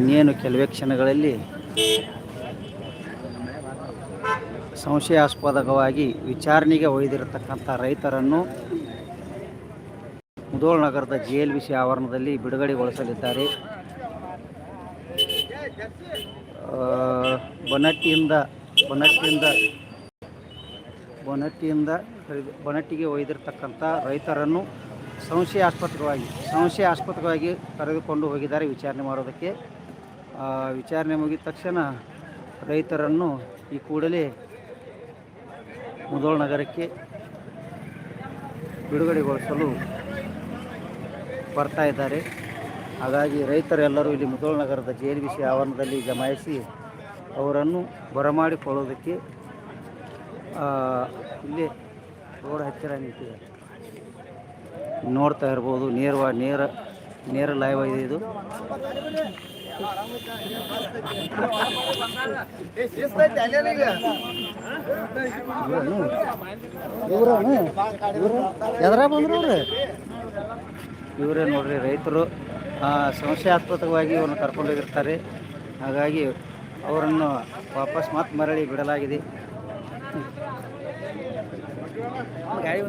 ಇನ್ನೇನು ಕೆಲವೇ ಕ್ಷಣಗಳಲ್ಲಿ ಸಂಶಯಾಸ್ಪದವಾಗಿ ವಿಚಾರಣೆಗೆ ಒಯ್ದಿರತಕ್ಕಂಥ ರೈತರನ್ನು ಮುಧೋಳ್ ನಗರದ ಜೆ ಎಲ್ ವಿ ಸಿ ಆವರಣದಲ್ಲಿ ಬಿಡುಗಡೆಗೊಳಿಸಲಿದ್ದಾರೆ. ಬೊನಟ್ಟಿಯಿಂದ ಬೊನಟ್ಟಿಯಿಂದ ಬೊನಟ್ಟಿಯಿಂದ ಬೊನಟ್ಟಿಗೆ ಒಯ್ದಿರತಕ್ಕಂಥ ರೈತರನ್ನು ಸಂಶಯಾಸ್ಪದವಾಗಿ ಸಂಶಯಾಸ್ಪದವಾಗಿ ಕರೆದುಕೊಂಡು ಹೋಗಿದ್ದಾರೆ ವಿಚಾರಣೆ ಮಾಡೋದಕ್ಕೆ. ವಿಚಾರಣೆ ಮುಗಿದ ತಕ್ಷಣ ರೈತರನ್ನು ಈ ಕೂಡಲೇ ಮುದೋಳ್ ನಗರಕ್ಕೆ ಬಿಡುಗಡೆಗೊಳಿಸಲು ಬರ್ತಾ ಇದ್ದಾರೆ. ಹಾಗಾಗಿ ರೈತರೆಲ್ಲರೂ ಇಲ್ಲಿ ಮುದೋಳ್ ನಗರದ ಜೆ ಎಲ್ ಬಿ ಸಿ ಆವರಣದಲ್ಲಿ ಜಮಾಯಿಸಿ ಅವರನ್ನು ಬರಮಾಡಿಕೊಳ್ಳೋದಕ್ಕೆ ಇಲ್ಲೇ ರೋಡ್ ಹತ್ತಿರ ನಿಂತಿದ್ದಾರೆ ನೋಡ್ತಾ ಇರ್ಬೋದು, ನೇರವಾಗಿ ನೇರ ನೇರ ಲೈವ್ ಇದೆ ಇದು. ಎದ್ರ ಬಂದ್ರು ಅವ್ರು ಇವರೇ ನೋಡ್ರಿ ರೈತರು ಆ, ಸಂಶಯಾಸ್ಪದವಾಗಿ ಇವ್ರನ್ನ ಕರ್ಕೊಂಡೋಗಿರ್ತಾರೆ ಹಾಗಾಗಿ ಅವರನ್ನು ವಾಪಸ್ ಮತ್ತೆ ಮರಳಿ ಬಿಡಲಾಗಿದೆ. ಗಾಡಿ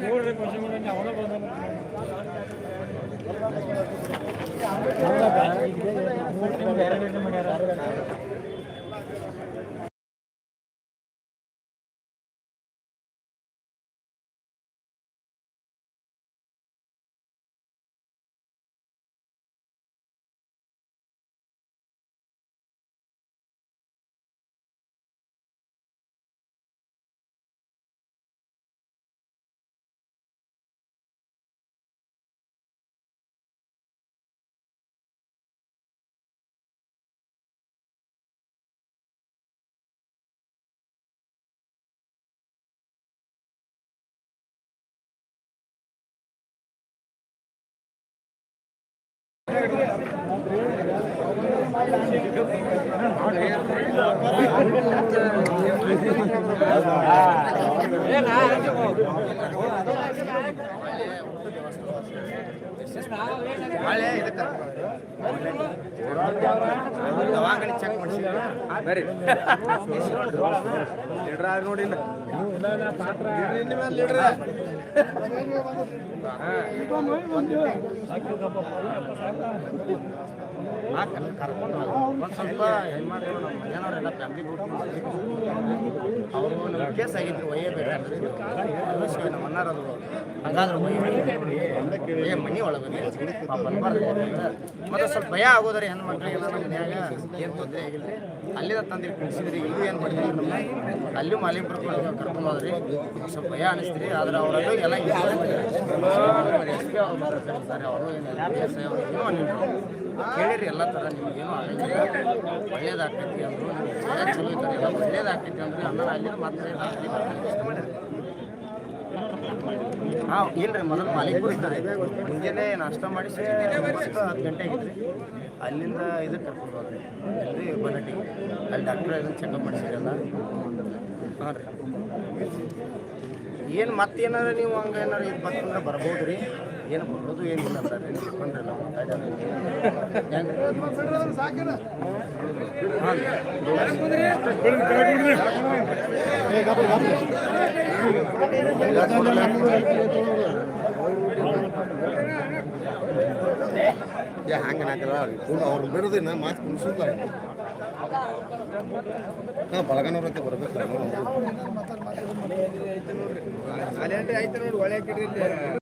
மூணு ரெண்டு மணி நேரம் ஏன்னா ನಾಳೆ ಇದಕ್ಕೆ ದವಾಖಾನೆ ಚೆಕ್ ಮಾಡಿಸಿ ಬರ್ರಿ ಲೀಡ್ರ ನೋಡಿ ಕರ್ಕೊಂಡು ಒಂದು ಸ್ವಲ್ಪ ಹೆಣ್ಮಕ್ಳು ನಮ್ಮ ಮನೆಯವರೆಲ್ಲ ಫ್ಯಾಮಿಲಿ ಅವರು ನಮ್ಮ ಕೇಸ್ ಆಗಿದ್ರು ಒಯ್ಯಬೇಕಾದ್ರೆ ನಮ್ಮ ಅಣ್ಣಾರದು ಹಂಗಾದ್ರೆ ಮನೆ ಒಳಗೆ ಮತ್ತೆ ಸ್ವಲ್ಪ ಭಯ ಆಗೋದ್ರಿ ಹೆಣ್ಮಕ್ಳಿಗೆಲ್ಲ ನಮ್ಮ ಮನ್ಯಾಗ ಏನು ತೊಂದರೆ ಆಗಿಲ್ಲ ಅಲ್ಲಿಂದ ತಂದು ಕುಡಿಸಿದ್ರಿ ಇಲ್ಲಿ ಏನು ಮಾಡಿದ್ರಿ ನಮ್ಮ ಅಲ್ಲಿ ಮಾಲಿಂಪುರ ಕರ್ಕೊಂಡು ಹೋದ್ರಿ. ಸ್ವಲ್ಪ ಭಯ ಅನಿಸ್ತೀರಿ, ಆದ್ರೆ ಅವರಲ್ಲೂ ಎಲ್ಲ. ಕೇಳಿರಿ ಎಲ್ಲ ಥರ ನಿಮ್ಗೇನು ಆಗಂಗಿಲ್ಲ. ಒಳ್ಳೇದಾಗ್ತೈತಿ ಅಂದರು ಚಲೋ ಇದ್ದಾರೆ ಒಳ್ಳೇದಾಗ್ತೈತಿ ಅಂದ್ರೆ ಅನ್ನ ಅಲ್ಲಿ ಮತ್ತೆ ಹಾಂ ಇಲ್ರಿ ಮೊದಲು ಮಾಲೀಕರು ಇದ್ದಾರೆ. ಮುಂಜಾನೆ ನಾಷ್ಟ ಮಾಡಿ ಹತ್ತು ಗಂಟೆ ಆಗಿದ್ರಿ ಅಲ್ಲಿಂದ ಇದಕ್ಕೆ ಕರ್ಕೊಂಡು ಹೋದ್ರಿ ಎಲ್ರಿ ಬನ್ನಟ್ಟಿಗೆ ಅಲ್ಲಿ ಡಾಕ್ಟ್ರ್ ಇದನ್ನು ಚೆಕಪ್ ಮಾಡಿಸಿರಲ್ಲ ಹಾಂ ರೀ. ಏನು ಮತ್ತೆ ಏನಾರ ನೀವು ಹಂಗೆ ಏನಾರು ಇದು ಬಂತಂದ್ರೆ ಬರ್ಬೋದು ರೀ ಏನು ಬರೋದು ಏನಿಲ್ಲ ಸರ್ ಏನು ತಿಳ್ಕೊಂಡ್ರಲ್ಲ ಹಂಗೆ ನಾಕಲ್ಲ ಅವ್ರು ಬಿಡೋದಿನ ಮಾತು ಕುಣಿಸಿಲ್ಲ ಹಾಂ ಬಳಗನವ್ರ ಅಂತ ಬರ್ಬೇಕು ಆಯ್ತು ನೋಡಿ ಒಳ್ಳೆ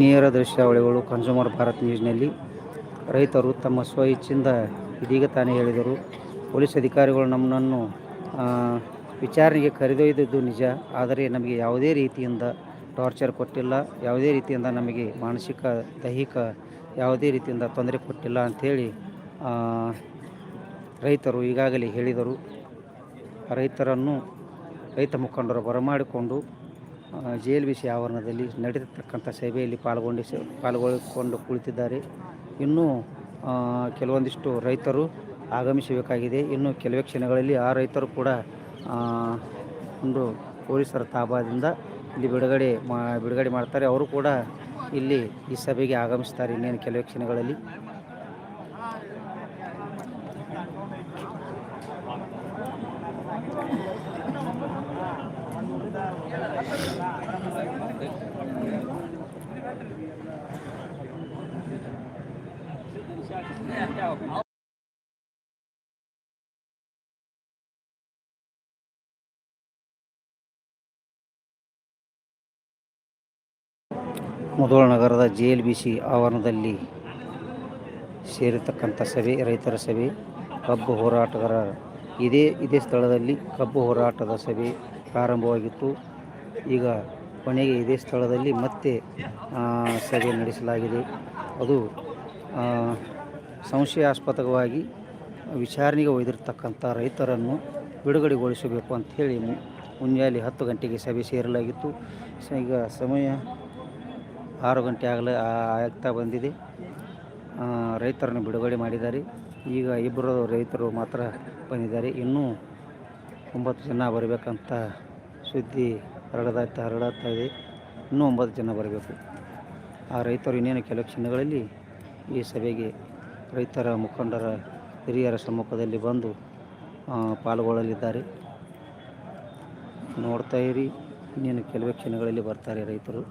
ನೇರ ದೃಶ್ಯಾವಳಿಗಳು ಕನ್ಸ್ಯೂಮರ್ ಭಾರತ್ ನ್ಯೂಸ್ನಲ್ಲಿ ರೈತರು ತಮ್ಮ ಸ್ವ ಇಚ್ಛೆಯಿಂದ ಇದೀಗ ತಾನೇ ಹೇಳಿದರು. ಪೊಲೀಸ್ ಅಧಿಕಾರಿಗಳು ನಮ್ಮನ್ನು ವಿಚಾರಣೆಗೆ ಕರೆದೊಯ್ದದ್ದು ನಿಜ. ಆದರೆ ನಮಗೆ ಯಾವುದೇ ರೀತಿಯಿಂದ ಟಾರ್ಚರ್ ಕೊಟ್ಟಿಲ್ಲ. ಯಾವುದೇ ರೀತಿಯಿಂದ ನಮಗೆ ಮಾನಸಿಕ, ದೈಹಿಕ ಯಾವುದೇ ರೀತಿಯಿಂದ ತೊಂದರೆ ಕೊಟ್ಟಿಲ್ಲ ಅಂಥೇಳಿ ರೈತರು ಈಗಾಗಲೇ ಹೇಳಿದರು. ರೈತರನ್ನು, ರೈತ ಮುಖಂಡರು ಬರಮಾಡಿಕೊಂಡು ಜೆ ಎಲ್ ಬಿ ಸಿ ಆವರಣದಲ್ಲಿ ನಡೆದಿರ್ತಕ್ಕಂಥ ಸಭೆಯಲ್ಲಿ ಪಾಲ್ಗೊಂಡು ಪಾಲ್ಗೊಳ್ಳಿಕೊಂಡು ಕುಳಿತಿದ್ದಾರೆ. ಇನ್ನೂ ಕೆಲವೊಂದಿಷ್ಟು ರೈತರು ಆಗಮಿಸಬೇಕಾಗಿದೆ. ಇನ್ನು ಕೆಲವೇ ಕ್ಷಣಗಳಲ್ಲಿ ಆ ರೈತರು ಕೂಡ ಒಂದು ಪೊಲೀಸರ ತಾಬಾದಿಂದ ಇಲ್ಲಿ ಬಿಡುಗಡೆ ಮಾ, ಬಿಡುಗಡೆ ಮಾಡ್ತಾರೆ. ಅವರು ಕೂಡ ಇಲ್ಲಿ ಈ ಸಭೆಗೆ ಆಗಮಿಸ್ತಾರೆ ಇನ್ನೇನು ಕೆಲವೇ ಕ್ಷಣಗಳಲ್ಲಿ. ಮುಧೋಳ ನಗರದ ಜೆ ಎಲ್ ಬಿ ಸಿ ಆವರಣದಲ್ಲಿ ಸೇರಿರ್ತಕ್ಕಂಥ ಸಭೆ, ರೈತರ ಸಭೆ, ಕಬ್ಬು ಹೋರಾಟಗಾರ. ಇದೇ ಇದೇ ಸ್ಥಳದಲ್ಲಿ ಕಬ್ಬು ಹೋರಾಟದ ಸಭೆ ಪ್ರಾರಂಭವಾಗಿತ್ತು. ಈಗ ಕೊನೆಗೆ ಇದೇ ಸ್ಥಳದಲ್ಲಿ ಮತ್ತೆ ಸಭೆ ನಡೆಸಲಾಗಿದೆ. ಅದು ಸಂಶಯಾಸ್ಪದವಾಗಿ ವಿಚಾರಣೆಗೆ ಒಯ್ದಿರ್ತಕ್ಕಂಥ ರೈತರನ್ನು ಬಿಡುಗಡೆಗೊಳಿಸಬೇಕು ಅಂಥೇಳಿ ಮುಂಜಾನೆ ಹತ್ತು ಗಂಟೆಗೆ ಸಭೆ ಸೇರಲಾಗಿತ್ತು. ಈಗ ಸಮಯ ಆರು ಗಂಟೆ ಆಗಲೇ ಆಗ್ತಾ ಬಂದಿದೆ. ರೈತರನ್ನು ಬಿಡುಗಡೆ ಮಾಡಿದ್ದಾರೆ. ಈಗ ಇಬ್ಬರು ರೈತರು ಮಾತ್ರ ಬಂದಿದ್ದಾರೆ. ಇನ್ನೂ ಒಂಬತ್ತು ಜನ ಬರಬೇಕಂತ ಸುದ್ದಿ ಹರಡದಾಗ್ತಾ ಹರಡಾಗ್ತಾ ಇದೆ. ಇನ್ನೂ ಒಂಬತ್ತು ಜನ ಬರಬೇಕು. ಆ ರೈತರು ಇನ್ನೇನು ಕೆಲವು ಕ್ಷಣಗಳಲ್ಲಿ ಈ ಸಭೆಗೆ ರೈತರ ಮುಖಂಡರ ಹಿರಿಯರ ಸಮ್ಮುಖದಲ್ಲಿ ಬಂದು ಪಾಲ್ಗೊಳ್ಳಲಿದ್ದಾರೆ. ನೋಡ್ತಾ ಇರಿ ಇನ್ನೇನು ಕೆಲವೇ ಕ್ಷಣಗಳಲ್ಲಿ ಬರ್ತಾರೆ ರೈತರು.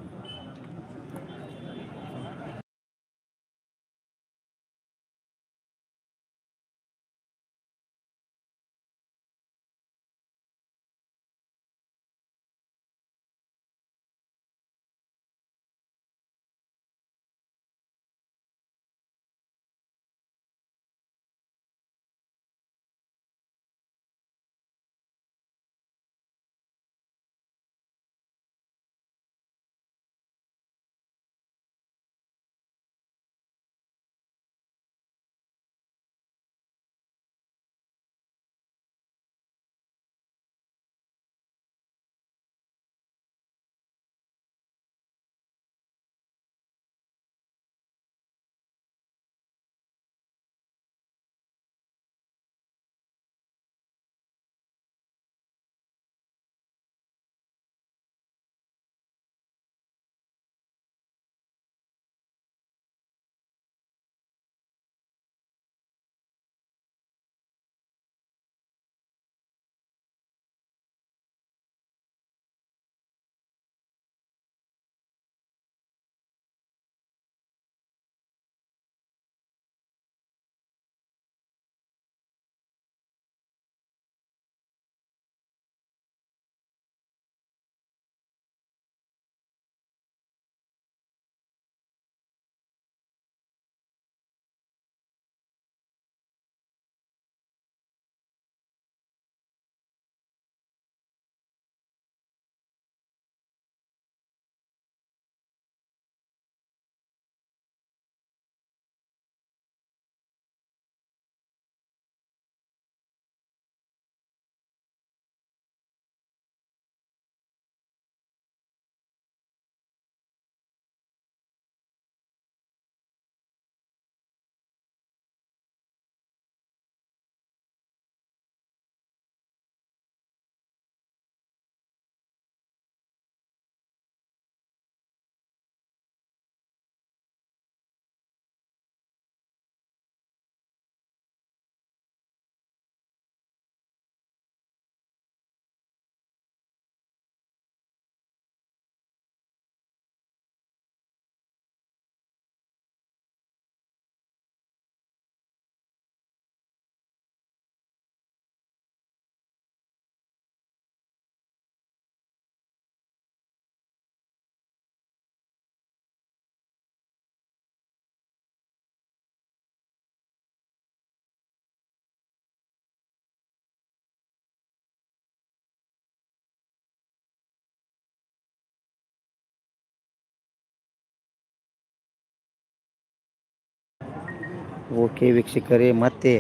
ಓಕೆ ವೀಕ್ಷಕರೇ, ಮತ್ತೆ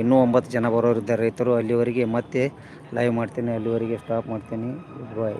ಇನ್ನೂ ಒಂಬತ್ತು ಜನ ಬರೋರಿದ್ದಾರೆ ರೈತರು. ಅಲ್ಲಿವರೆಗೆ ಮತ್ತೆ ಲೈವ್ ಮಾಡ್ತೀನಿ. ಅಲ್ಲಿವರೆಗೆ ಸ್ಟಾಪ್ ಮಾಡ್ತೀನಿ. ಬಾಯ್